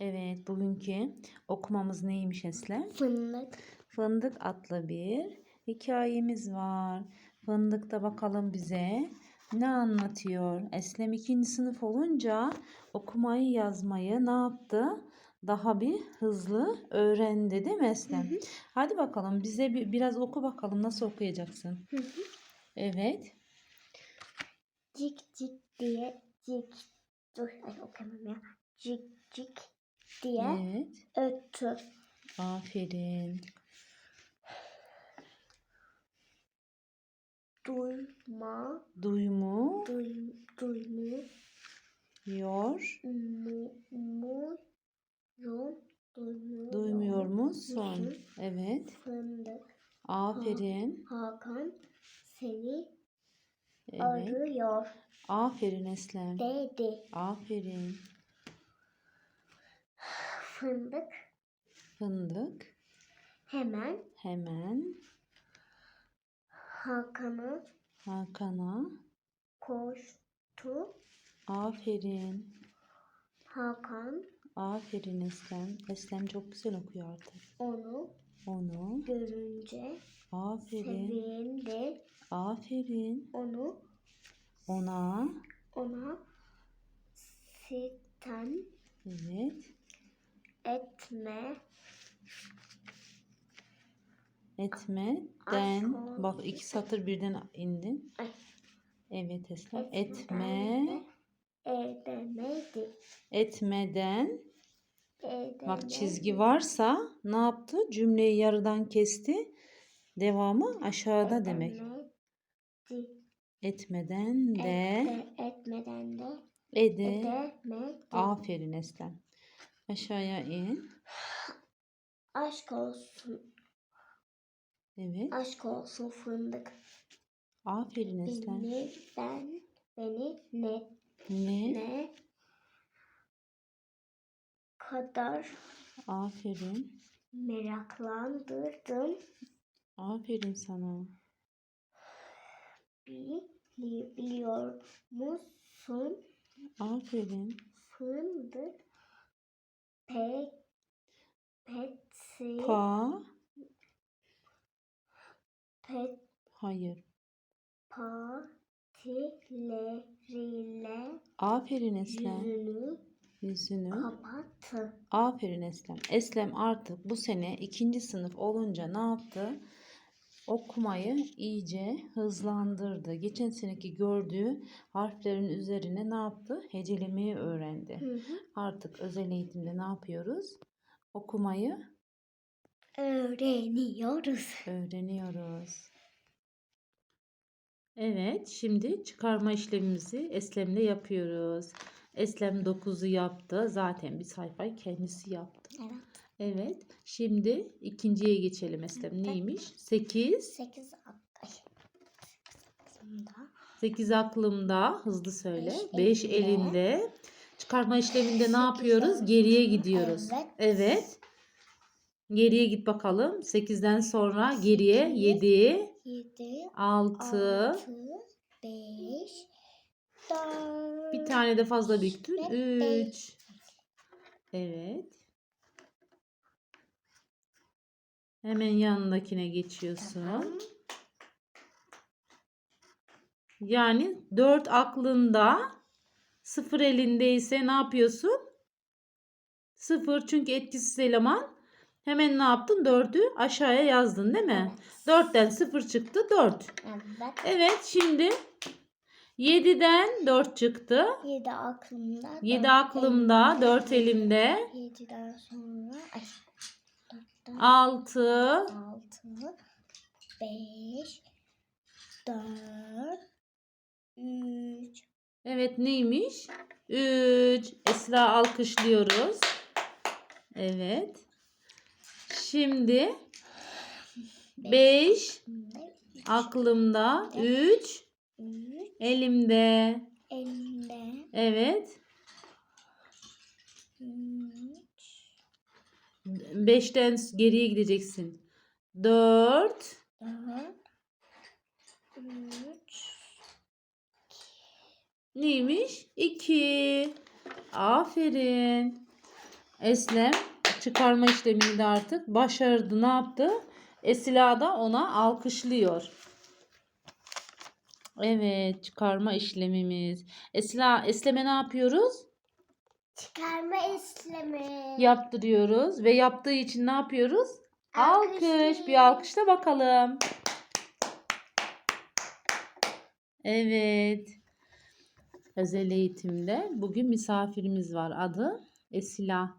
Evet, bugünkü okumamız neymiş Eslem? Fındık. Fındık adlı bir hikayemiz var. Fındıkta bakalım bize ne anlatıyor? Eslem ikinci sınıf olunca okumayı yazmayı ne yaptı? Daha bir hızlı öğrendi değil mi Eslem? Hadi bakalım bize bir, biraz oku bakalım nasıl okuyacaksın? Hı hı. Evet. Cik cik diye cik. Dur ay okuyamam ya. Cik cik diye Evet. öttü. Aferin. Duyma. Duymu Duy, duymu. yor. Mu, mu, rum, duymuyor. Duymuyor musun? musun? Evet. Fındık. Aferin. Hakan seni Evet. arıyor. Aferin Eslem. Dedi. Aferin. Fındık Fındık. hemen Hemen Hakan'a Hakan'a. koştu. Aferin. Hakan Aferin Eslem. Eslem çok güzel okuyor artık. onu Onu. görünce Aferin. sevindi. Aferin. Onu Ona. ona sitem Evet. Etme Etme. Den. Bak iki satır birden indin. Ay. Evet etmeden Etme. de edemedi. Etmeden. Edemedi. Bak çizgi varsa ne yaptı? Cümleyi yarıdan kesti. Devamı aşağıda demek. Edemedi. Etmeden de etmeden de ede. edemedi. Aferin Eslem. Aşağıya in. Aşk olsun. Evet. Aşk olsun fındık. Aferin Eslem. Beni ben beni ne Ne? ne kadar Aferin. meraklandırdın Aferin sana. bili- biliyor musun Aferin. fındık pek peti Pa. pet Hayır. patileriyle Aferin Eslem. yüzünü Yüzünü. kapattı. Aferin Eslem. Eslem artık bu sene ikinci sınıf olunca ne yaptı? Okumayı iyice hızlandırdı. Geçen seneki gördüğü harflerin üzerine ne yaptı? Hecelemeyi öğrendi. Hı hı. Artık özel eğitimde ne yapıyoruz? Okumayı Öğreniyoruz. öğreniyoruz. Evet, şimdi çıkarma işlemimizi Eslem'le yapıyoruz. Eslem 9'u yaptı. Zaten bir sayfayı kendisi yaptı. Evet. Evet. Şimdi ikinciye geçelim Eslem. Neymiş? 8. 8 ay. aklımda. 8 aklımda. Hızlı söyle. Beş 5 elimde. elinde. Çıkarma işleminde ne yapıyoruz? Geriye gidiyoruz. Evet. Evet. Geriye git bakalım. 8'den sonra geriye Sekiz. 7, 7 6, 6 5 4 bir tane de fazla büktün. Ve beş. 3. Evet. Hemen yanındakine geçiyorsun. Yani 4 aklında 0 elindeyse ne yapıyorsun? 0 çünkü etkisiz eleman. Hemen ne yaptın? 4'ü aşağıya yazdın değil mi? 4'ten 0 çıktı 4. Evet. Evet şimdi 7'den 4 çıktı. 7 aklımda. 7 dört aklımda 4 elimde. 7'den sonra ay 4'ten 6 6 5 4 3 Evet neymiş? 3 Esra alkışlıyoruz. Evet. Şimdi 5 aklımda 3 3 elimde. elinde Evet. 3 5'ten geriye gideceksin. 4 4 3 neymiş? 2 Aferin. Eslem çıkarma işlemini de artık başardı. Ne yaptı? Esila da ona alkışlıyor. Evet, çıkarma işlemimiz. Esila, Eslem'e ne yapıyoruz? Çıkarma işlemi. Yaptırıyoruz ve yaptığı için ne yapıyoruz? Alkış. Bir alkışla bakalım. Evet. Özel eğitimde bugün misafirimiz var. Adı Esila.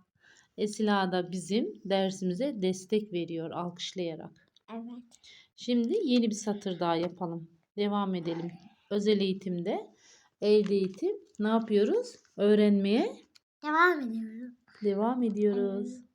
Esila da bizim dersimize destek veriyor alkışlayarak. Evet. Şimdi yeni bir satır daha yapalım. Devam edelim. Özel eğitimde evde eğitim ne yapıyoruz? Öğrenmeye Devam ediyorum. Devam ediyoruz.